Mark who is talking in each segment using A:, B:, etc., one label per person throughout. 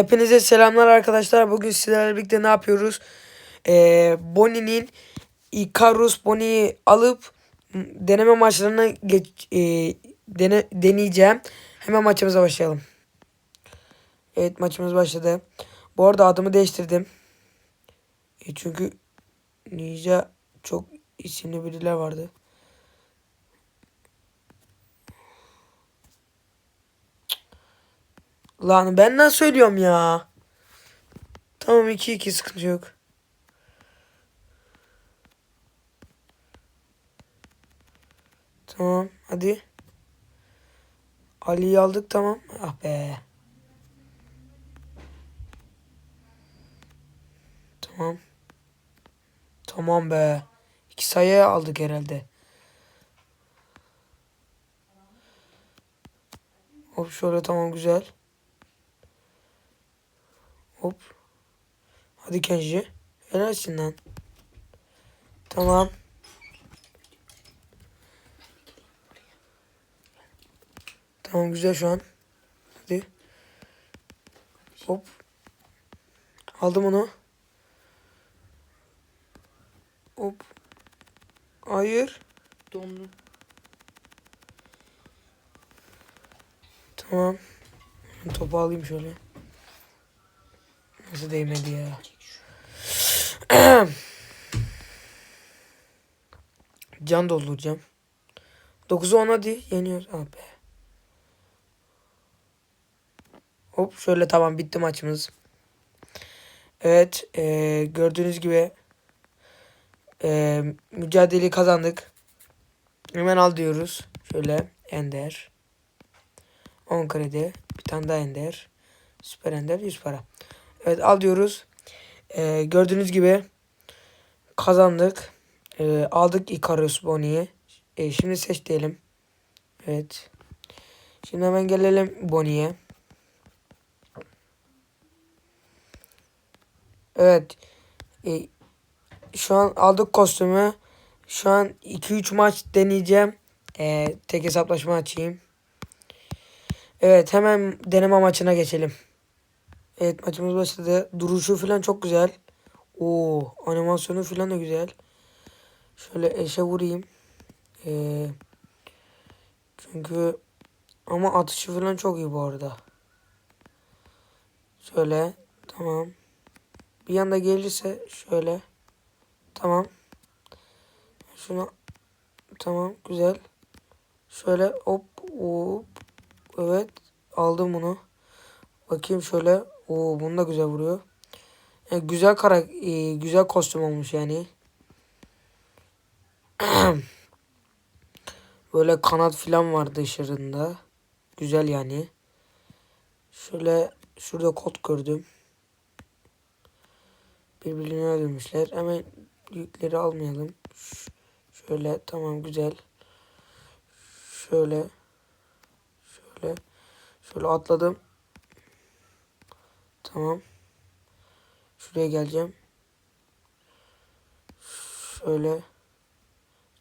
A: Hepinize selamlar arkadaşlar. Bugün sizlerle birlikte ne yapıyoruz? Ee, Bonnie'nin Icarus Bonnie'yi alıp deneme maçlarına geç, e, dene, deneyeceğim. Hemen maçımıza başlayalım. Evet maçımız başladı. Bu arada adımı değiştirdim. E, çünkü Ninja çok isimli biriler vardı. Lan ben nasıl söylüyorum ya? Tamam 2-2 sıkıntı yok. Tamam hadi. Ali'yi aldık tamam. Ah be. Tamam. Tamam be. İki sayı aldık herhalde. Hop şöyle tamam güzel. Hop. Hadi Kenji. Helalsin lan. Tamam. Tamam güzel şu an. Hadi. Hop. Aldım onu. Hop. Hayır.
B: Dondu.
A: Tamam. Topu alayım şöyle. Nasıl değmedi ya? Can dolduracağım. 9'u 10 hadi. Yeniyoruz. Ah. Hop şöyle tamam bitti maçımız. Evet. eee, gördüğünüz gibi eee mücadeleyi kazandık. Hemen al diyoruz. Şöyle Ender. 10 kredi. Bir tane daha Ender. Süper Ender 100 para. Evet al diyoruz. Ee, gördüğünüz gibi kazandık. Ee, aldık Icarus Bonnie'yi. Ee, şimdi seç diyelim. Evet. Şimdi hemen gelelim Bonnie'ye. Evet. Ee, şu an aldık kostümü. Şu an 2-3 maç deneyeceğim. Ee, tek hesaplaşma açayım. Evet hemen deneme maçına geçelim. Evet maçımız başladı. Duruşu falan çok güzel. Oo animasyonu falan da güzel. Şöyle eşe vurayım. Ee, çünkü ama atışı falan çok iyi bu arada. Şöyle tamam. Bir yanda gelirse şöyle. Tamam. Şunu tamam güzel. Şöyle hop hop. Evet aldım bunu. Bakayım şöyle. Oo bunu da güzel vuruyor. Yani güzel kara e, güzel kostüm olmuş yani. Böyle kanat filan var dışarında. Güzel yani. Şöyle şurada kod gördüm. Birbirine öldürmüşler. Hemen yükleri almayalım. Şöyle tamam güzel. Şöyle şöyle şöyle atladım. Tamam. Şuraya geleceğim. Şöyle.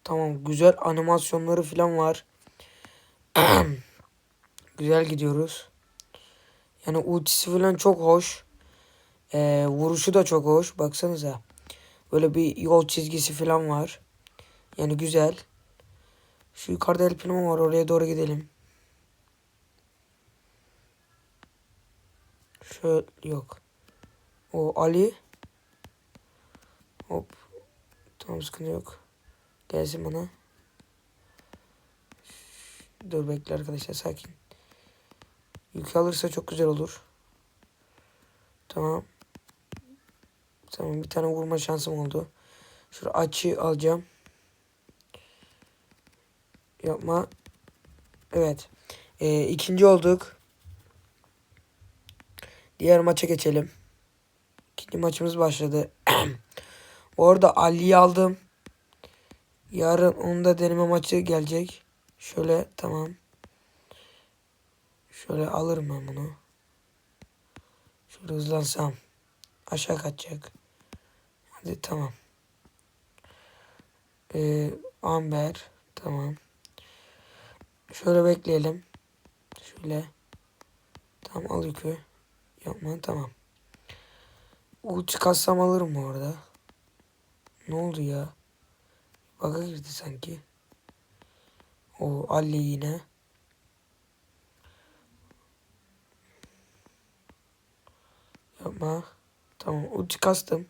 A: Tamam. Güzel animasyonları falan var. güzel gidiyoruz. Yani ultisi falan çok hoş. Ee, vuruşu da çok hoş. Baksanıza. Böyle bir yol çizgisi falan var. Yani güzel. Şu yukarıda el var. Oraya doğru gidelim. Şöyle yok. O Ali. Hop. Tamam sıkıntı yok. Gelsin bana. Dur bekle arkadaşlar sakin. Yük alırsa çok güzel olur. Tamam. Tamam bir tane vurma şansım oldu. Şurada açı alacağım. Yapma. Evet. Ee, ikinci olduk. Diğer maça geçelim. İkinci maçımız başladı. Orada Ali'yi aldım. Yarın onun da deneme maçı gelecek. Şöyle tamam. Şöyle alırım ben bunu. Şöyle hızlansam. Aşağı kaçacak. Hadi tamam. Ee, Amber. Tamam. Şöyle bekleyelim. Şöyle. Tamam al yükü. Yapma tamam. Ulti kassam alırım bu arada. Ne oldu ya? Bug'a girdi sanki. O Ali yine. Yapma. Tamam ulti kastım.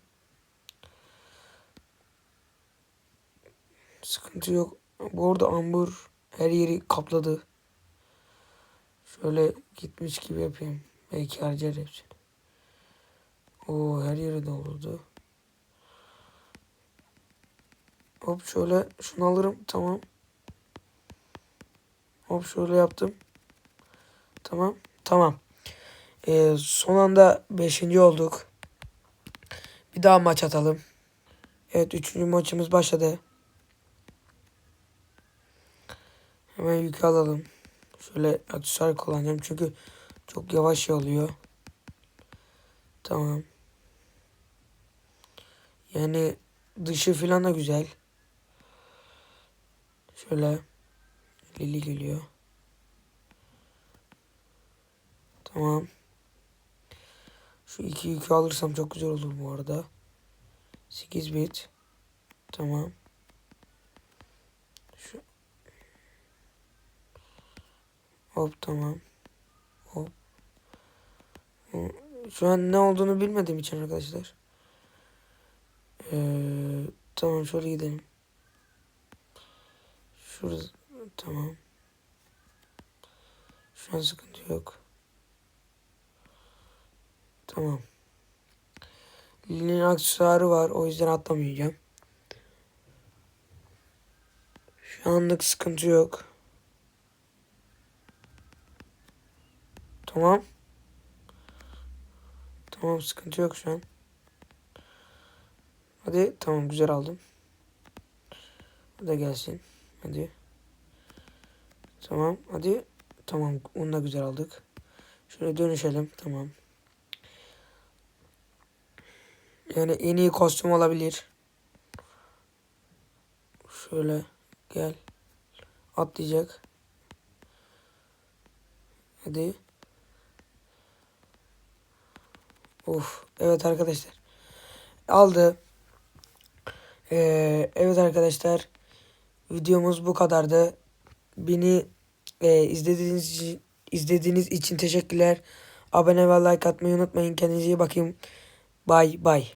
A: Sıkıntı yok. Bu arada Ambur her yeri kapladı. Şöyle gitmiş gibi yapayım. Belki harcar hepsini. Oo her yeri doldurdu. Hop şöyle şunu alırım. Tamam. Hop şöyle yaptım. Tamam. Tamam. Ee, son anda 5. olduk. Bir daha maç atalım. Evet 3. maçımız başladı. Hemen yükü alalım. Şöyle aksesuar kullanacağım çünkü çok yavaş oluyor. Tamam. Yani dışı falan da güzel. Şöyle Lili geliyor. Tamam. Şu iki yükü alırsam çok güzel olur bu arada. 8 bit. Tamam. Şu. Hop tamam. Şu an ne olduğunu bilmediğim için arkadaşlar. Ee, tamam şöyle gidelim. Şurada tamam. Şu an sıkıntı yok. Tamam. Lili'nin aksesuarı var. O yüzden atlamayacağım. Şu anlık sıkıntı yok. Tamam. Tamam sıkıntı yok şu an. Hadi tamam güzel aldım. Bu da gelsin. Hadi. Tamam hadi. Tamam onu da güzel aldık. Şöyle dönüşelim. Tamam. Yani en iyi kostüm olabilir. Şöyle gel. Atlayacak. Hadi. Of. Evet arkadaşlar. Aldı. Ee, evet arkadaşlar. Videomuz bu kadardı. Beni e, izlediğiniz izlediğiniz için teşekkürler. Abone ve like atmayı unutmayın. Kendinize iyi bakın. Bye bye.